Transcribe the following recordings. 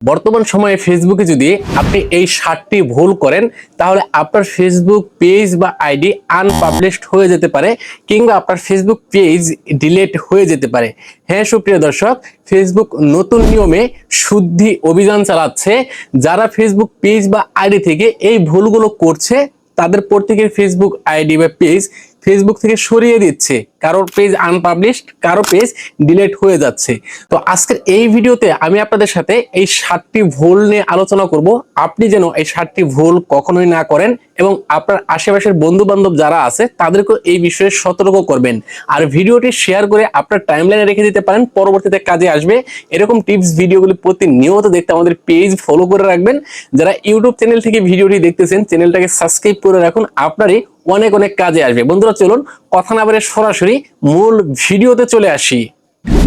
বর্তমান সময়ে ফেসবুকে যদি আপনি এই সাতটি ভুল করেন, তাহলে আপনার ফেসবুক পেজ বা আইডি আনপাবলিশড হয়ে যেতে পারে কিংবা আপনার ফেসবুক পেজ ডিলেট হয়ে যেতে পারে। হ্যাঁ সুপ্রিয় দর্শক ফেসবুক নতুন নিয়মে শুদ্ধি অভিযান চালাচ্ছে। যারা ফেসবুক পেজ বা আইডি থেকে এই ভুলগুলো করছে, তাদের প্রত্যেকের ফেসবুক আইডি বা পেজ ফেসবুক থেকে সরিয়ে দিচ্ছে। কারোর পেজ আনপাবলিশড কারও পেজ ডিলেট হয়ে যাচ্ছে। তো আজকের এই ভিডিওতে আমি আপনাদের সাথে এই সাতটি ভুল নিয়ে আলোচনা করব। আপনি যেন এই সাতটি ভুল কখনোই না করেন এবং আপনার আশেপাশের বন্ধু বান্ধব যারা আছে তাদেরকে এই বিষয়ে সতর্ক করবেন। আর ভিডিওটি শেয়ার করে আপনার টাইমলাইনে রেখে দিতে পারেন। পরবর্তীতে কাজে আসবে। এরকম টিপস ভিডিওগুলি প্রতিনিয়ত দেখতে আমাদের পেজ ফলো করে রাখবেন। যারা ইউটিউব চ্যানেল থেকে ভিডিওটি দেখতেছেন চ্যানেলটাকে সাবস্ক্রাইব করে রাখুন। আপনারই অনেক অনেক কাজে আসবে। বন্ধুরা, চলুন কথা না বলে সরাসরি মূল ভিডিওতে চলে আসি।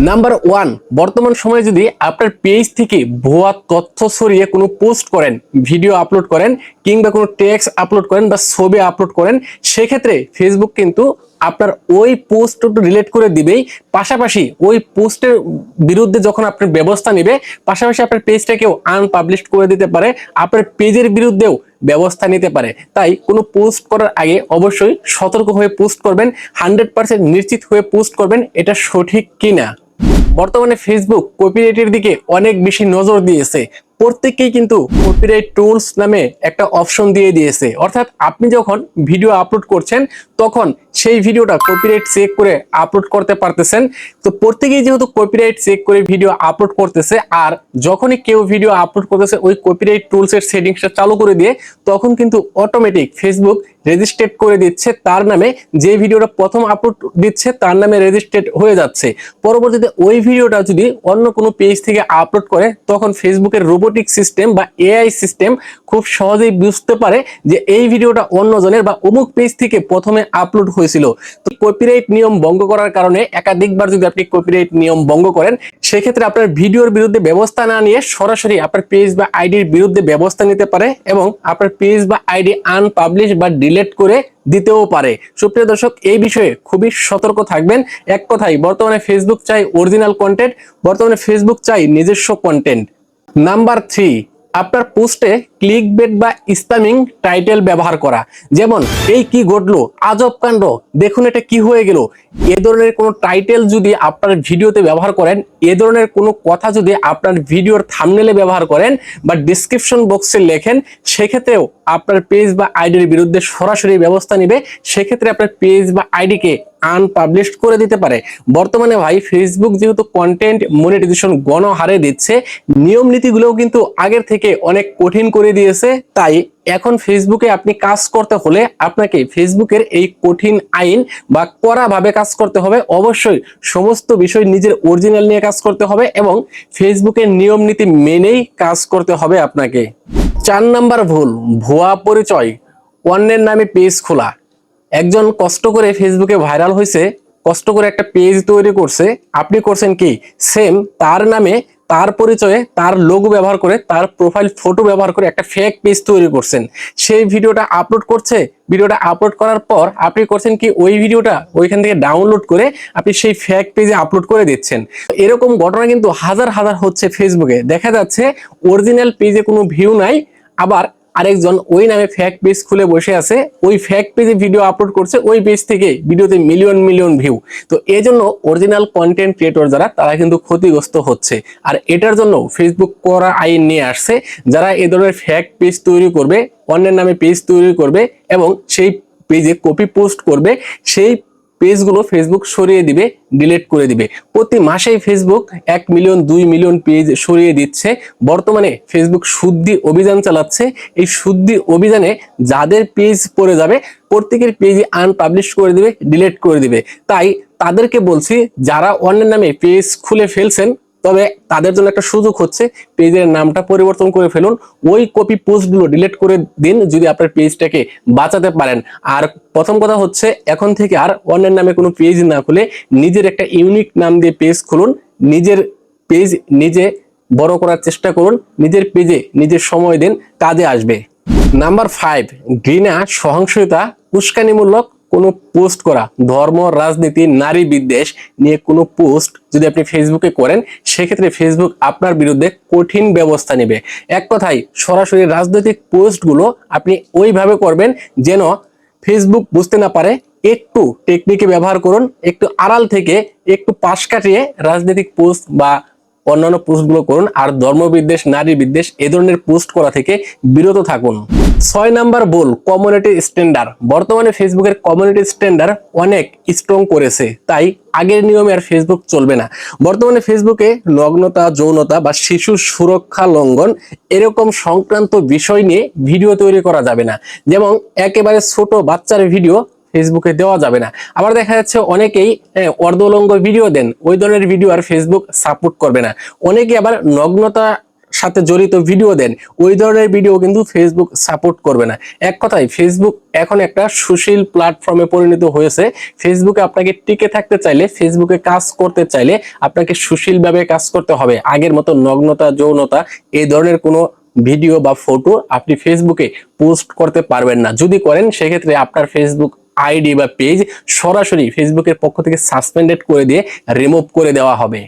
নাম্বার ওয়ান বর্তমান সময়ে যদি আপনার পেজ থেকে ভুয়া তথ্য সরিয়ে কোনো পোস্ট করেন ভিডিও আপলোড করেন, কিংবা কোনো টেক্সট আপলোড করেন বা ছবি আপলোড করেন, সেক্ষেত্রে ফেসবুক কিন্তু আপনার ওই পোস্ট রিলেট করে দিবেই। পাশাপাশি ওই পোস্টের বিরুদ্ধে যখন আপনার ব্যবস্থা নেবে, পাশাপাশি আপনার পেজটাকেও আনপাবলিশ করে দিতে পারে। আপনার পেজের বিরুদ্ধেও ব্যবস্থা নিতে পারে। তাই কোনো পোস্ট করার আগে অবশ্যই সতর্ক হয়ে পোস্ট করবেন হান্ড্রেড পার্সেন্ট নিশ্চিত হয়ে পোস্ট করবেন এটা সঠিক কিনা। বর্তমানে ফেসবুক কপিরাইটের দিকে অনেক বেশি নজর দিয়েছে। প্রত্যেককেই কিন্তু কপিরাইট টুলস নামে একটা অপশন দিয়ে দিয়েছে। অর্থাৎ আপনি যখন ভিডিও আপলোড করছেন, তখন সেই ভিডিওটা কপিরাইট চেক করে আপলোড করতে পারতেছেন। তো প্রত্যেকেই যেহেতু কপিরাইট চেক করে ভিডিও আপলোড করতেছে, আর যখনই কেউ ভিডিও আপলোড করতেছে, ওই কপিরাইট টুলসের সেটিংসটা চালু করে দিয়ে, তখন কিন্তু অটোমেটিক ফেসবুক রেজিস্ট্রেট করে দিচ্ছে, তার নামে যে ভিডিওটা প্রথম আপলোড দিচ্ছে, তার নামে রেজিস্ট্রেট হয়ে যাচ্ছে। পরবর্তীতে ওই ভিডিওটা যদি অন্য কোনো পেজ থেকে আপলোড করে, তখন ফেসবুকের রোবোটিক সিস্টেম বা এআই সিস্টেম খুব সহজেই বুঝতে পারে যে এই ভিডিওটা অন্যজনের বা অমুক পেজ থেকে প্রথমে আপলোড হয়েছিল। তো কপিরাইট নিয়ম ভঙ্গ করার কারণে একাধিকবার যদি আপনি কপিরাইট নিয়ম ভঙ্গ করেন, সেক্ষেত্রে আপনার ভিডিওর বিরুদ্ধে ব্যবস্থা না নিয়ে সরাসরি আপনার পেজ বা আইডির বিরুদ্ধে ব্যবস্থা নিতে পারে এবং আপনার পেজ বা আইডি আনপাবলিশ বা ডিলেট করে দিতেও পারে। সুপ্রিয় দর্শক, এই বিষয়ে খুবই সতর্ক থাকবেন। এক কথাই বর্তমানে ফেসবুক চাই অরিজিনাল কন্টেন্ট বর্তমানে ফেসবুক চাই নিজস্ব কন্টেন্ট নাম্বার থ্রি আপনার পোস্টে ক্লিক বেট বা ইসলামিং টাইটেল ব্যবহার করা। যেমন, এই কি ঘটলো? আজব কাণ্ড। দেখুন এটা কি হয়ে গেল। এ ধরনের কোনো টাইটেল যদি আপনার ভিডিওতে ব্যবহার করেন, এ ধরনের কোনো কথা যদি আপনার ভিডিওর থামনেলে ব্যবহার করেন বা ডিসক্রিপশন বক্সে লেখেন, সেক্ষেত্রেও আপনার পেজ বা আইডির বিরুদ্ধে সরাসরি ব্যবস্থা নেবে। সেক্ষেত্রে আপনার পেজ বা আইডিকে আনপাবলিশ করে দিতে পারে। বর্তমানে ভাই ফেসবুক যেহেতু কন্টেন্ট মনিটাইজেশন গণহারে দিচ্ছে, নিয়ম নীতিগুলোও কিন্তু আগের থেকে অনেক কঠিন করে দিয়েছে। তাই এখন ফেসবুকে আপনি কাজ করতে হলে আপনাকে ফেসবুকের এই কঠিন আইন বা কড়া ভাবে কাজ করতে হবে। অবশ্যই সমস্ত বিষয় নিজের অরিজিনাল নিয়ে কাজ করতে হবে এবং ফেসবুকের নিয়ম নীতি মেনেই কাজ করতে হবে আপনাকে। চার নাম্বার ভুল, ভুয়া পরিচয়। অন্যের নামে পেজ খোলা। একজন কষ্ট করে ফেসবুকে ভাইরাল হয়েছে কষ্ট করে একটা পেজ তৈরি করছে। আপনি করছেন কি? সেম তার নামে তার পরিচয়ে তার লোগো ব্যবহার করে তার প্রোফাইল ফটো ব্যবহার করে একটা ফেক পেজ তৈরি করছেন। সেই ভিডিওটা আপলোড করছে, ভিডিওটা আপলোড করার পর আপনি করছেন কি? ওই ভিডিওটা ওইখান থেকে ডাউনলোড করে আপনি সেই ফেক পেজে আপলোড করে দিচ্ছেন। এরকম ঘটনা কিন্তু হাজার হাজার হচ্ছে ফেসবুকে দেখা যাচ্ছে অরিজিনাল পেজে কোনো ভিউ নাই, আবার আরেকজন ওই নামে ফ্যাক পেজ খুলে বসে আছে। ওই ফ্যাক পেজে ভিডিও আপলোড করছে, ওই পেজ থেকে ভিডিওতে মিলিয়ন মিলিয়ন ভিউ তো এই জন্য অরিজিনাল কন্টেন্ট ক্রিয়েটর যারা, তারা কিন্তু ক্ষতিগ্রস্ত হচ্ছে। আর এটার জন্য ফেসবুক করা আইন নিয়ে আসছে, যারা এ ধরনের ফ্যাক পেজ তৈরি করবে, অন্যের নামে পেজ তৈরি করবে এবং সেই পেজে কপি পোস্ট করবে, সেই পেজগুলো ফেসবুক সরিয়ে দিবে ডিলিট করে দিবে। প্রতি মাসেই ফেসবুক এক মিলিয়ন দুই মিলিয়ন পেজ সরিয়ে দিচ্ছে। বর্তমানে ফেসবুক শুদ্ধি অভিযান চালাচ্ছে। এই শুদ্ধি অভিযানে যাদের পেজ পড়ে যাবে, প্রত্যেকের পেজ আনপাবলিশ করে দিবে ডিলিট করে দিবে। তাই তাদেরকে বলছি, যারা অন্যের নামে পেজ খুলে ফেলছেন তবে তাদের জন্য একটা সুযোগ হচ্ছে পেজের নামটা পরিবর্তন করে ফেলুন। ওই কপি পোস্টগুলো ডিলিট করে দিন যদি আপনার পেজটাকে বাঁচাতে পারেন। আর প্রথম কথা হচ্ছে এখন থেকে আর অন্যের নামে কোনো পেজ না খুলে নিজের একটা ইউনিক নাম দিয়ে পেজ খুলুন। নিজের পেজ নিজে বড় করার চেষ্টা করুন। নিজের পেজে নিজের সময় দিন, কাজে আসবে। নাম্বার ফাইভ ঘৃণা, সহিংসতা, উস্কানিমূলক কোনো পোস্ট করা, ধর্ম, রাজনীতি, নারী বিদ্বেষ নিয়ে কোনো পোস্ট যদি আপনি ফেসবুকে করেন, সেক্ষেত্রে ফেসবুক আপনার বিরুদ্ধে কঠিন ব্যবস্থা নেবে। এক কথায়, সরাসরি রাজনৈতিক পোস্টগুলো আপনি ওইভাবে করবেন যেন ফেসবুক বুঝতে না পারে, একটু টেকনিকে ব্যবহার করুন, একটু আড়াল থেকে একটু পাশ কাটিয়ে রাজনৈতিক পোস্ট বা অন্যান্য পোস্টগুলো করুন আর ধর্মবিদ্বেষ নারী বিদ্বেষ এ ধরনের পোস্ট করা থেকে বিরত থাকুন। ছয় নাম্বার বল কমিউনিটি স্ট্যান্ডার্ড বর্তমানে ফেসবুকের কমিউনিটি স্ট্যান্ডার্ড অনেক স্ট্রং করেছে, তাই আগের নিয়মে আর ফেসবুক চলবে না। বর্তমানে ফেসবুকে নগ্নতা যৌনতা বা শিশু সুরক্ষা লঙ্ঘন এরকম সংক্রান্ত বিষয় নিয়ে ভিডিও তৈরি করা যাবে না। যেমন একেবারে ছোট বাচ্চার ভিডিও ফেসবুকে দেওয়া যাবে না। আবার দেখা যাচ্ছে অনেকেই অর্ধলঙ্গ ভিডিও দেন। ওই ধরনের ভিডিও আর ফেসবুক সাপোর্ট করবে না। অনেকে আবার নগ্নতা সাথে জড়িত ভিডিও দেন। ওই ধরনের ভিডিও কিন্তু ফেসবুক সাপোর্ট করবে না। এক কথায় ফেসবুক এখন একটা সুশীল প্ল্যাটফর্মে পরিণত হয়েছে। ফেসবুকে আপনাকে টিকে থাকতে চাইলে ফেসবুকে কাজ করতে চাইলে আপনাকে সুশীলভাবে কাজ করতে হবে। আগের মতো নগ্নতা, যৌনতা, এই ধরনের কোনো ভিডিও বা ফটো আপনি ফেসবুকে পোস্ট করতে পারবেন না। যদি করেন, সেক্ষেত্রে আপনার ফেসবুক আইডি বা পেজ সরাসরি ফেসবুকের পক্ষ থেকে সাসপেন্ডেড করে দিয়ে রিমুভ করে দেওয়া হবে।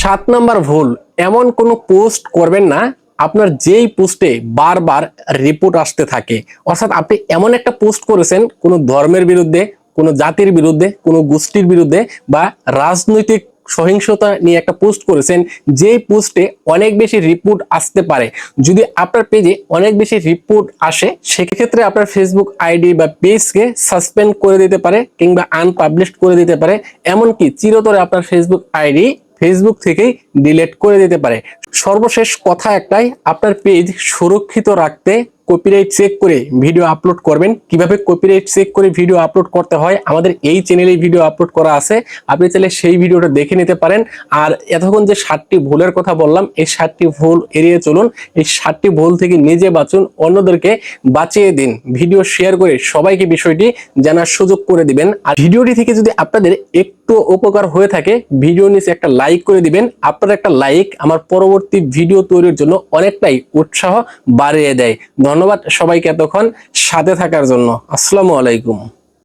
সাত নাম্বার ভুল, এমন কোনো পোস্ট করবেন না, আপনার যেই পোস্টে বারবার রিপোর্ট আসতে থাকে। অর্থাৎ আপনি এমন একটা পোস্ট করেছেন, কোনো ধর্মের বিরুদ্ধে, কোনো জাতির বিরুদ্ধে, কোনো গোষ্ঠীর বিরুদ্ধে বা রাজনৈতিক সহিংসতা নিয়ে একটা পোস্ট করেছেন, যেই পোস্টে অনেক বেশি রিপোর্ট আসতে পারে। যদি আপনার পেজে অনেক বেশি রিপোর্ট আসে, সেক্ষেত্রে আপনার ফেসবুক আইডি বা পেজকে সাসপেন্ড করে দিতে পারে কিংবা আনপাবলিশ করে দিতে পারে। এমনকি চিরতরে আপনার ফেসবুক আইডি ফেসবুক থেকেই ডিলিট করে দিতে পারে। সর্বশেষ কথা একটাই, আপনার পেজ সুরক্ষিত রাখতে কপিরাইট চেক করে ভিডিও আপলোড করবেন। কীভাবে কপিরাইট চেক করে ভিডিও আপলোড করতে হয়, আমাদের এই চ্যানেলে ভিডিও আপলোড করা আছে। আপনি চাইলে সেই ভিডিওটা দেখে নিতে পারেন। আর এতক্ষণ যে ষাটটি ভুলের কথা বললাম, এই ষাটটি ভুল এড়িয়ে চলুন। এই ষাটটি ভুল থেকে নিজে বাঁচুন, অন্যদেরকে বাঁচিয়ে দিন। ভিডিও শেয়ার করে সবাইকে বিষয়টি জানার সুযোগ করে দিবেন। আর ভিডিওটি থেকে যদি আপনাদের একটু উপকার হয়ে থাকে ভিডিও নিচে একটা লাইক করে দিবেন। আপনার একটা লাইক আমার পরবর্তী ভিডিও তৈরির জন্য অনেকটাই উৎসাহ বাড়িয়ে দেয়। ধন্যবাদ সবাইকে এতক্ষণ সাথে থাকার জন্য। আসসালামু আলাইকুম।